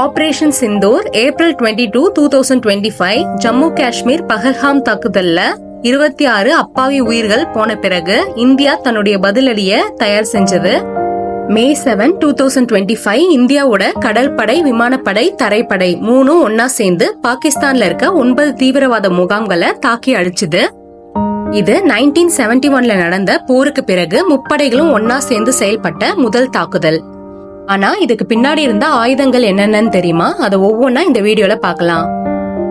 Operation Sindoor April twenty two two thousand twenty five Jammu Kashmir Pahalgam தாக்குதல்ல இருபத்தி ஆறு அப்பாவி உயிர்கள் போன பிறகு இந்தியா தன்னுடைய பதிலடிய தயார் செஞ்சது. May seven two thousand twenty five இந்தியாவோட கடற்படை விமானப்படை தரைப்படை மூணும் ஒன்னா சேர்ந்து பாகிஸ்தான்ல இருக்க ஒன்பது தீவிரவாத முகாம்களை தாக்கி அழிச்சுது. இது நைன்டீன் செவன்டி ஒன்ல நடந்த போருக்கு பிறகு முப்படைகளும் ஒன்னா சேர்ந்து செயல்பட்ட முதல் தாக்குதல். ஆனா இதுக்கு பின்னாடி இருந்த ஆயுதங்கள் என்னென்னு தெரியுமா? அதை ஒவ்வொன்றா இந்த வீடியோல பார்க்கலாம்.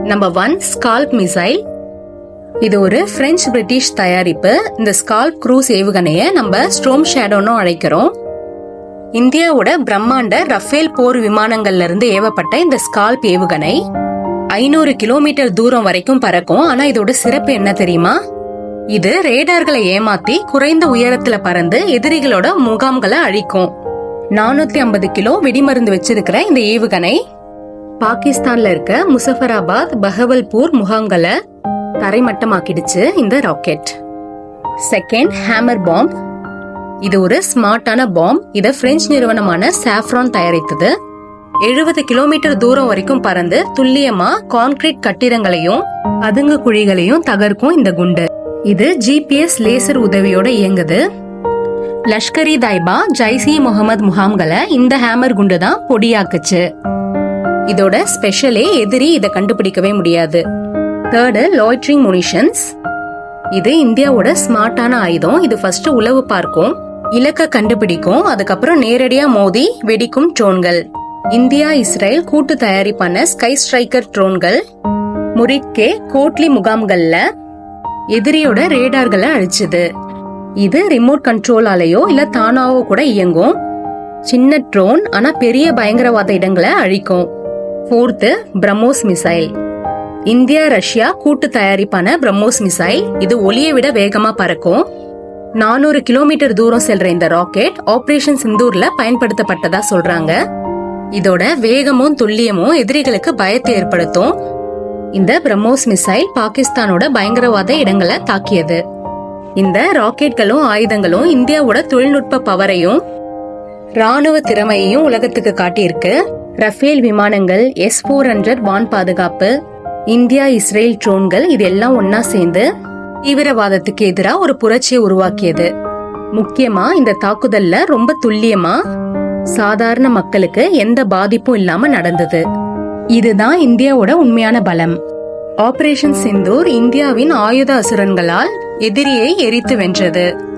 நம்பர் ஒன் ஸ்கால்ப் மிசைல் இது ஒரு பிரெஞ்சு பிரிட்டிஷ் தயாரிப்பு. இந்த ஸ்கால்ப் க்ரூஸ் ஏவுகணையை நம்ம ஸ்ட்ரோம் ஷேடோன்னு அழைக்கிறோம். இந்தியாவோட பிரம்மாண்ட ரஃபேல் போர் விமானங்கள்ல இருந்து ஏவப்பட்ட இந்த ஸ்கால்ப் ஏவுகணை. ஐநூறு கிலோமீட்டர் தூரம் வரைக்கும் பறக்கும். ஆனா இதோட சிறப்பு என்ன தெரியுமா? இது ரேடார்களை ஏமாத்தி குறைந்த உயரத்துல பறந்து எதிரிகளோட முகாம்களை அழிக்கும். நானூத்தி ஐம்பது கிலோ வெடிமருந்து வச்சிருக்கிற இந்த ஏவுகணை. பாகிஸ்தான்ல இருக்க முசஃபராபாத் பஹவல்பூர் முகாம்களை தரைமட்டமாக்கிடுச்சு இந்த ராக்கெட். செகண்ட் ஹேமர் பாம்ப் இது ஒரு ஸ்மார்ட்டான பாம்ப் இதை பிரெஞ்சு நிறுவனமான சாஃப்ரான் தயாரித்தது. எழுபது கிலோமீட்டர் தூரம் வரைக்கும் பறந்து துல்லியமா கான்கிரீட் கட்டிடங்களையும் பதுங்கு குழிகளையும் தகர்க்கும் இந்த குண்டு. இது ஜிபிஎஸ் லேசர் உதவியோட இயங்குது. லஷ்கரி தாய்பா ஜைசி முகமது முகாம்களை இந்த ஹேமர் குண்டு தான் பொடியாக்குச்சு. இதோட ஸ்பெஷலே எதிரி இதை கண்டுபிடிக்கவே முடியாது. தேர்டு லாய்ட்ரிங் முனிஷன்ஸ் இது இந்தியாவோட ஸ்மார்ட்டான ஆயுதம். இது ஃபர்ஸ்ட் உளவு பார்க்கும் இலக்க கண்டுபிடிக்கும் அதுக்கப்புறம் நேரடியா மோதி வெடிக்கும் ட்ரோன்கள். இந்தியா இஸ்ரேல் கூட்டு தயாரிப்பான ஸ்கை ஸ்ட்ரைக்கர் ட்ரோன்கள். முரிட்கே கோட்லி முகாம்கள்ல எதிரியோட ரேடார்களை அழிச்சுது. இது ரிமோட் கண்ட்ரோலாலேயோ இல்ல தானாவோ கூட இயங்கும். சின்ன ட்ரோன் ஆனா பெரிய பயங்கரவாத இடங்களை அழிக்கும். Fourth BrahMos missile India Russia கூட்டு தயாரிப்பான பிரம்மோஸ் மிசைல் இது ஒளியை விட வேகமா பறக்கும். நானூறு கிலோமீட்டர் தூரம் செல்ற இந்த ராக்கெட் ஆபரேஷன் சிந்தூர்ல பயன்படுத்தப்பட்டதா சொல்றாங்க. இதோட வேகமும் துல்லியமும் எதிரிகளுக்கு பயத்தை ஏற்படுத்தும். இந்த பிரம்மோஸ் மிசைல் பாகிஸ்தானோட பயங்கரவாத இடங்களை தாக்கியது. இந்த ராக்கெட்களும் ஆயுதங்களும் இந்தியாவோட தொழில்நுட்ப பவரையும் ராணுவ திறமையையும் உலகத்துக்கு காட்டியிருக்கு. ரஃபேல் விமானங்கள் எஸ் போர் ஹண்ட்ரட் வான் பாதுகாப்பு இந்தியா இஸ்ரேல் ட்ரோன்கள் இது எல்லாம் ஒன்னா சேர்ந்து தீவிரவாதத்துக்கு எதிராக ஒரு புரட்சியை உருவாக்கியது. முக்கியமா இந்த தாக்குதல்ல ரொம்ப துல்லியமா சாதாரண மக்களுக்கு எந்த பாதிப்பும் இல்லாம நடந்தது. இதுதான் இந்தியாவோட உண்மையான பலம். ஆபரேஷன் சிந்தூர் இந்தியாவின் ஆயுத அசுரன்களால் எதிரியை எரித்து வென்றது.